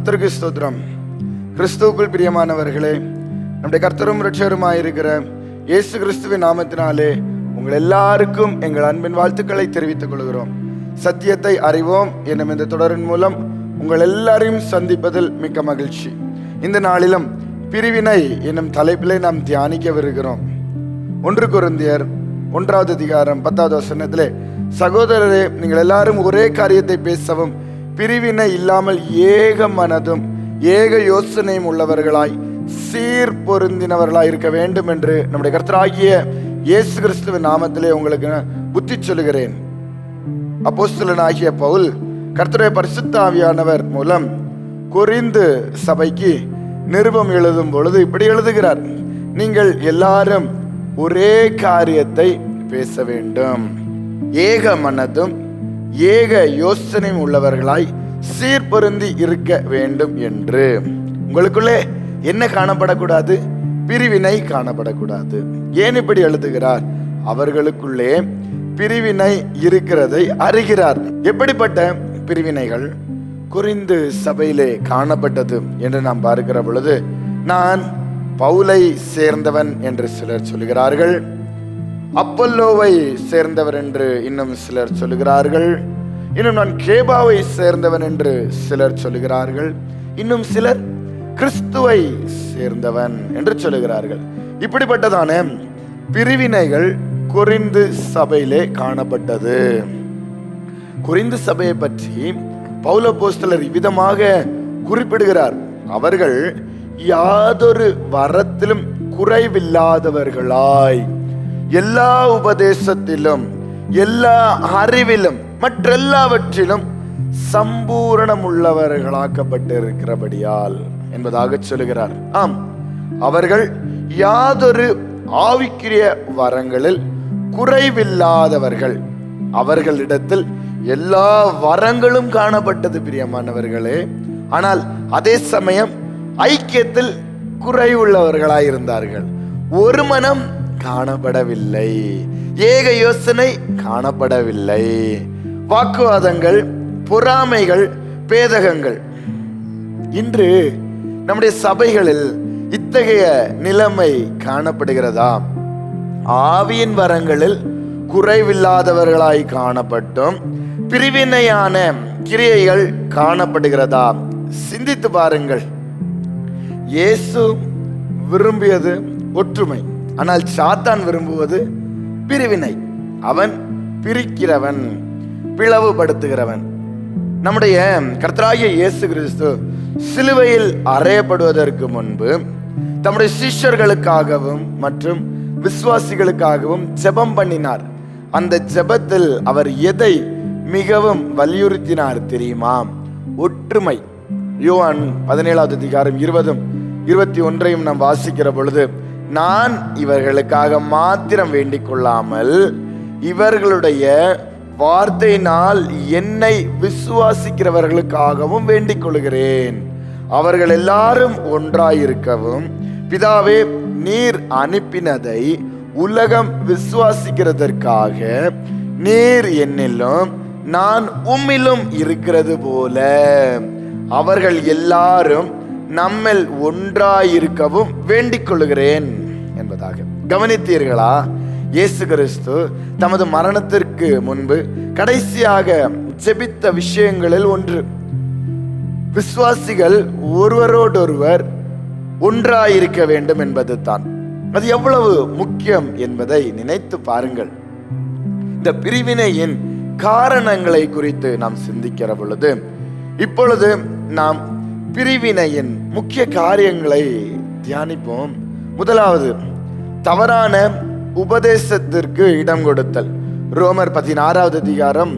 கர்த்தருக்கு ஸ்தோத்திரம். கிறிஸ்துவுக்குள் பிரியமானவர்களே நம்முடைய கர்த்தரும் இருக்கிற இயேசு கிறிஸ்துவின் நாமத்தினாலே உங்கள் எல்லாருக்கும் எங்கள் அன்பின் வாழ்த்துக்களை தெரிவித்துக் கொள்கிறோம். சத்தியத்தை அறிவோம். என்னும் இந்த தொடரின் மூலம் உங்கள் எல்லாரையும் சந்திப்பதில் மிக்க மகிழ்ச்சி. இந்த நாளிலும் பிரிவினை என்னும் தலைப்பிலே நாம் தியானிக்கவிருக்கிறோம். ஒன்று குருந்தியர் ஒன்றாவது அதிகாரம் பத்தாவது வசனத்திலே சகோதரரே நீங்கள் எல்லாரும் ஒரே காரியத்தை பேசவும் பிரிவினை இல்லாமல் ஏக மனதும் ஏக யோசனையும் உள்ளவர்களாய் சீர் பொருந்தினவர்களாய் இருக்க வேண்டும் என்று நம்முடைய கர்த்தராகிய இயேசு கிறிஸ்துவின் நாமத்திலே உங்களுக்கு புத்தி சொல்லுகிறேன். அப்போஸ்தலனாகிய பவுல் கர்த்தருடைய பரிசுத்தாவியானவர் மூலம் குறிந்து சபைக்கு நிருபம் எழுதும் பொழுது இப்படி எழுதுகிறார். நீங்கள் எல்லாரும் ஒரே காரியத்தை பேச வேண்டும். ஏக மனதும் ஏக யோசனையும் உள்ளவர்களாய் சீர்பொருந்தி இருக்க வேண்டும் என்று. உங்களுக்குள்ளே என்ன காணப்படக்கூடாது? பிரிவினை காணப்படக்கூடாது. ஏன் இப்படி எழுதுகிறார்? அவர்களுக்குள்ளே பிரிவினை இருக்கிறதை அறிகிறார். எப்படிப்பட்ட பிரிவினைகள்? குறிந்து சபையிலே காணப்பட்டது என்று நாம் பார்க்கிற பொழுது நான் பவுலை சேர்ந்தவன் என்று சிலர் சொல்கிறார்கள். அப்பல்லோவை சேர்ந்தவர் என்று இன்னும் சிலர் சொல்லுகிறார்கள். இன்னும் நான் கேபாவை சேர்ந்தவன் என்று சிலர் சொல்லுகிறார்கள். இன்னும் சிலர் கிறிஸ்துவை சேர்ந்தவன் என்று சொல்லுகிறார்கள். இப்படிப்பட்டதான பிரிவினைகள் குறிந்து சபையிலே காணப்பட்டது. குறிந்து சபையை பற்றி பவுல போஸ்டலர் இவ்விதமாக குறிப்பிடுகிறார். அவர்கள் யாதொரு வரத்திலும் குறைவில்லாதவர்களாய் எல்லா உபதேசத்திலும் எல்லா அறிவிலும் மற்றெல்லாவற்றிலும் சம்பூரணம் உள்ளவர்களாக்கப்பட்டிருக்கிறபடியால் என்பதாக சொல்லுகிறார். ஆம் அவர்கள் யாதொரு ஆவிக்குரிய வரங்களில் குறைவில்லாதவர்கள். அவர்களிடத்தில் எல்லா வரங்களும் காணப்பட்டது பிரியமானவர்களே. ஆனால் அதே சமயம் ஐக்கியத்தில் குறைவுள்ளவர்களாய் இருந்தார்கள் ஒரு மனம் காணப்படவில்லை. ஏக யோசனை காணப்படவில்லை. வாக்குவாதங்கள் பொறாமைகள் பேதகங்கள். இன்று நம்முடைய சபைகளில் இத்தகைய நிலைமை காணப்படுகிறதா? ஆவியின் வரங்களில் குறைவில்லாதவர்களாய் காணப்பட்டும். பிரிவினையான கிரியைகள் காணப்படுகிறதா? சிந்தித்து பாருங்கள். இயேசு விரும்பியது ஒற்றுமை. ஆனால் சாத்தான் விரும்புவது பிரிவினை. அவன் பிரிக்கிறவன் பிளவுபடுத்துகிறவன். நம்முடைய கர்த்தராகிய இயேசு கிறிஸ்து சிலுவையில் அறையப்படுவதற்கு முன்பு தம்முடைய சிஷ்யர்களுக்காகவும் மற்றும் விசுவாசிகளுக்காகவும் ஜெபம் பண்ணினார். அந்த ஜெபத்தில் அவர் எதை மிகவும் வலியுறுத்தினார் தெரியுமா? ஒற்றுமை. யோவான் பதினேழாவது அதிகாரம் இருபதும் இருபத்தி ஒன்றையும் நாம் வாசிக்கிற பொழுது நான் இவர்களுக்காக மாத்திரம் வேண்டிக் கொள்ளாமல் இவர்களுடைய வார்த்தையினால் என்னை விசுவாசிக்கிறவர்களுக்காகவும் வேண்டிக் கொள்கிறேன் அவர்கள் எல்லாரும் ஒன்றாயிருக்கவும் பிதாவே நீர் அனுப்பினதை உலகம் விசுவாசிக்கிறதற்காக நீர் என்னிலும் நான் உம்மிலும் இருக்கிறது போல. அவர்கள் எல்லாரும் நம்மில் ஒன்றாயிருக்கவும் வேண்டிக் கொள்கிறேன் என்பதாக. கவனித்தீர்களா? இயேசு கிறிஸ்து தமது மரணத்திற்கு முன்பு கடைசியாக ஜெபித்த விஷயங்களில் ஒன்று. விசுவாசிகள் ஒருவரோடொருவர் ஒன்றாயிருக்க வேண்டும் என்பது தான். அது எவ்வளவு முக்கியம் என்பதை நினைத்து பாருங்கள். இந்த பிரிவினையின் காரணங்களை குறித்து நாம் சிந்திக்கிற பொழுது இப்பொழுது நாம் பிரிவினையின் முக்கிய காரியங்களை தியானிப்போம். முதலாவது தவறான உபதேசத்திற்கு இடம் கொடுத்தல். ரோமர் பதினாறாவது அதிகாரம்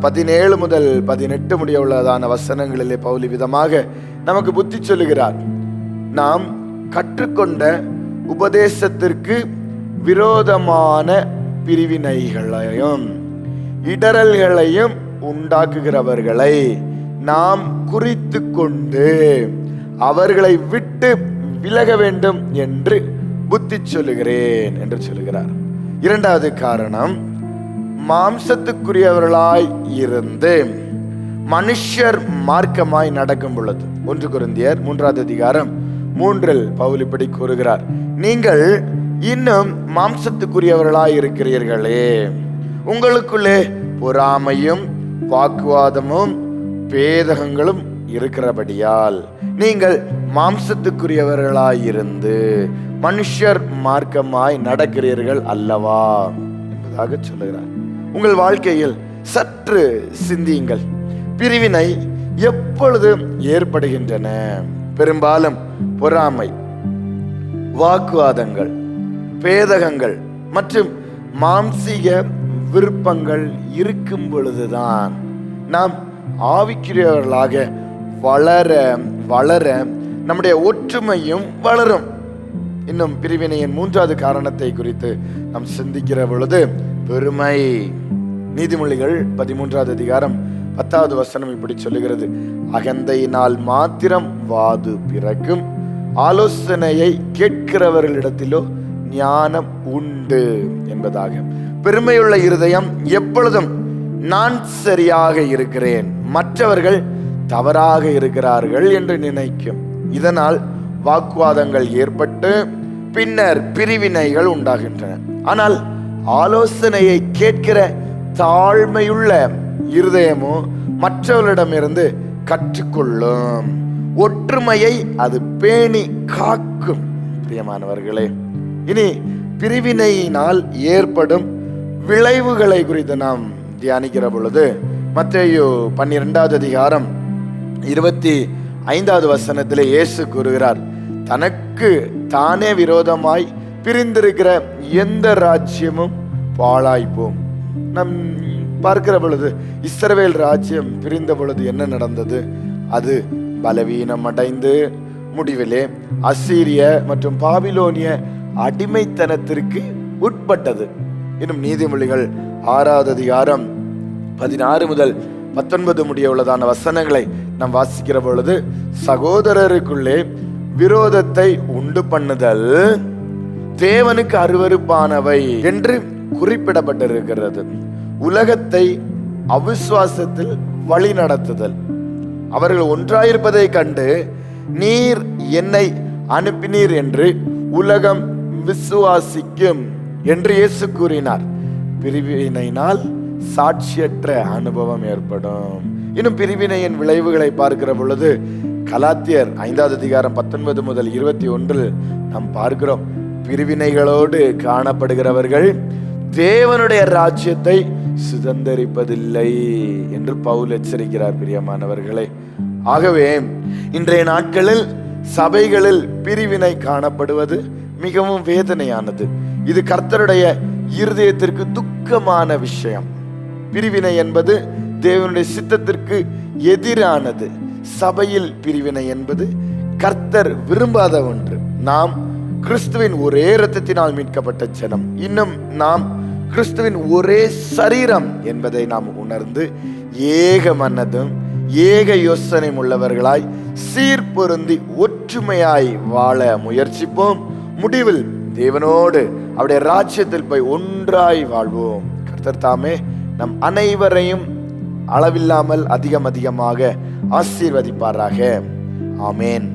பதினேழு முதல் பதினெட்டு முடிய உள்ளதான வசனங்களிலே பவுலி விதமாக நமக்கு புத்தி சொல்லுகிறார். நாம் கற்றுக்கொண்ட உபதேசத்திற்கு விரோதமான பிரிவினைகளையும் இடரல்களையும் உண்டாக்குகிறவர்களை நாம் குறித்து கொண்டு அவர்களை விட்டு விலக வேண்டும் என்று புத்தி சொல்லுகிறேன் என்று சொல்லுகிறார். இரண்டாவது காரணம் மாம்சத்துக்குரியவர்களாய் இருந்து மனுஷர் மார்க்கமாய் நடக்கும் பொழுது. ஒன்று குருந்தியர் மூன்றாவது அதிகாரம் மூன்றில் பவுல் இப்படி கூறுகிறார் நீங்கள் இன்னும் மாம்சத்துக்குரியவர்களாய் இருக்கிறீர்களே. உங்களுக்குள்ளே பொறாமையும் வாக்குவாதமும் பேதகங்களும் இருக்கிறபடியால் நீங்கள் மாம்சத்துக்குரியவர்களாயிருந்து மனுஷர் மார்க்கமாய் நடக்கிறீர்கள் அல்லவா? என்பதாக சொல்லுகிறார். உங்கள் வாழ்க்கையில் சற்று சிந்தியுங்கள். பிரிவினை எப்பொழுது ஏற்படுகின்றன? பெரும்பாலும் பொறாமை வாக்குவாதங்கள் பேதகங்கள் மற்றும் மாம்சீக விருப்பங்கள் இருக்கும் பொழுதுதான் நாம் ஆவிக்குரியவர்களாக வளர வளர நம்முடைய ஒற்றுமையும் வளரும். இன்னும் பிரிவினையின் மூன்றாவது காரணத்தை குறித்து நாம் சிந்திக்கிற பொழுது பெருமை. நீதிமொழிகள் பதிமூன்றாவது அதிகாரம் பத்தாவது வசனம் இப்படி சொல்லுகிறது. அகந்தையினால் மாத்திரம் வாது பிறக்கும். ஆலோசனையை கேட்கிறவர்களிடத்திலோ ஞானம் உண்டு என்பதாக. பெருமையுள்ள இருதயம் எப்பொழுதும் நான் சரியாக இருக்கிறேன். மற்றவர்கள் தவறாக இருக்கிறார்கள் என்று நினைக்கும். இதனால் வாக்குவாதங்கள் ஏற்பட்டு பின்னர் பிரிவினைகள் உண்டாகின்றன. ஆனால் ஆலோசனையை கேட்கிற தாழ்மையுள்ள இருதயமோ மற்றவர்களிடமிருந்து கற்றுக்கொள்ளும். ஒற்றுமையை அது பேணி காக்கும் பிரியமானவர்களே. இனி பிரிவினையினால் ஏற்படும் விளைவுகளை குறித்து நாம் தியானிக்கிற பொழுது மத்தேயு பன்னிரெண்டாவது அதிகாரம் இருபத்தி ஐந்தாவது வசனத்தில் இயேசு கூறுகிறார் தனக்கு தானே விரோதமாய் பிரிந்திருக்கிற எந்த ராஜ்யமும் பாழாய்ப்போம். நம் பார்க்கிற பொழுது இஸ்ரவேல் ராஜ்யம் பிரிந்த பொழுது என்ன நடந்தது? அது பலவீனம் அடைந்து முடிவிலே அசீரிய மற்றும் பாபிலோனிய அடிமைத்தனத்திற்கு உட்பட்டது. இன்னும் நீதிமொழிகள் ஆறாவது அதிகாரம் பதினாறு முதல் பத்தொன்பது முடிய உள்ளதான வசனங்களை நாம் வாசிக்கிற பொழுது சகோதரருக்குள்ளே விரோதத்தை உண்டு பண்ணுதல் தேவனுக்கு அருவருப்பானவை என்று குறிப்பிடப்பட்டிருக்கிறது. உலகத்தை அவிசுவாசத்தில் வழி நடத்துதல். அவர்கள் ஒன்றாயிருப்பதை கண்டு நீர் என்னை அனுப்பினீர் என்று உலகம் விசுவாசிக்கும் என்று இயேசு கூறினார். பிரிவினையினால் சாட்சியற்ற அனுபவம் ஏற்படும். இன்னும் பிரிவினையின் விளைவுகளை பார்க்கிற பொழுது கலாத்தியர் ஐந்தாவது அதிகாரம் பத்தொன்பது முதல் இருபத்தி ஒன்றில் நாம் பார்க்கிறோம். பிரிவினைகளோடு காணப்படுகிறவர்கள் தேவனுடைய ராஜ்யத்தை சுதந்தரிப்பதில்லை என்று பவுல் எச்சரிக்கிறார் பிரியமானவர்களே. ஆகவே இன்றைய நாட்களில் சபைகளில் பிரிவினை காணப்படுவது மிகவும் வேதனையானது. இது கர்த்தருடைய இருதயத்திற்கு துக்கமான விஷயம். பிரிவினை என்பது தேவனுடைய சித்தத்திற்கு எதிரானது. சபையில் பிரிவினை என்பது கர்த்தர் விரும்பாத ஒன்று. நாம் கிறிஸ்துவின் ஒரே இரத்தத்தினால் மீட்கப்பட்ட ஜனம். இன்னும் நாம் கிறிஸ்துவின் ஒரே சரீரம் என்பதை நாம் உணர்ந்து ஏக மன்னதும் ஏக யோசனை உள்ளவர்களாய் சீர்பொருந்தி ஒற்றுமையாய் வாழ முயற்சிப்போம். முடிவில் தேவனோடு அவருடைய ராஜ்யத்தில் போய் ஒன்றாய் வாழ்வோம். கர்த்தர் தாமே நம் அனைவரையும் அளவில்லாமல் அதிகம் அதிகமாக ஆசீர்வதிப்பாராக. ஆமேன்.